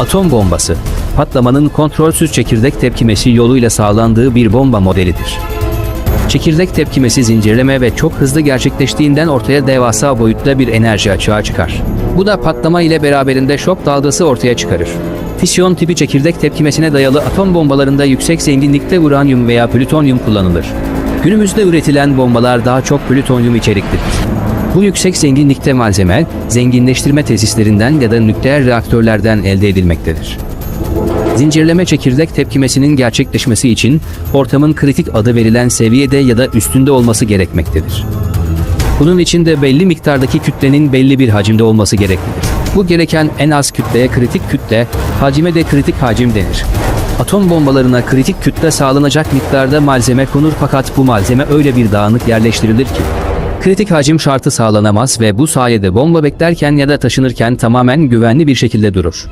Atom bombası, patlamanın kontrolsüz çekirdek tepkimesi yoluyla sağlandığı bir bomba modelidir. Çekirdek tepkimesi zincirleme ve çok hızlı gerçekleştiğinden ortaya devasa boyutta bir enerji açığa çıkar. Bu da patlama ile beraberinde şok dalgası ortaya çıkarır. Fisyon tipi çekirdek tepkimesine dayalı atom bombalarında yüksek zenginlikte uranyum veya plütonyum kullanılır. Günümüzde üretilen bombalar daha çok plütonyum içeriklidir. Bu yüksek zenginlikte malzeme, zenginleştirme tesislerinden ya da nükleer reaktörlerden elde edilmektedir. Zincirleme çekirdek tepkimesinin gerçekleşmesi için ortamın kritik adı verilen seviyede ya da üstünde olması gerekmektedir. Bunun için de belli miktardaki kütlenin belli bir hacimde olması gereklidir. Bu gereken en az kütleye kritik kütle, hacime de kritik hacim denir. Atom bombalarına kritik kütle sağlanacak miktarda malzeme konur fakat bu malzeme öyle bir dağınık yerleştirilir ki kritik hacim şartı sağlanamaz ve bu sayede bomba beklerken ya da taşınırken tamamen güvenli bir şekilde durur.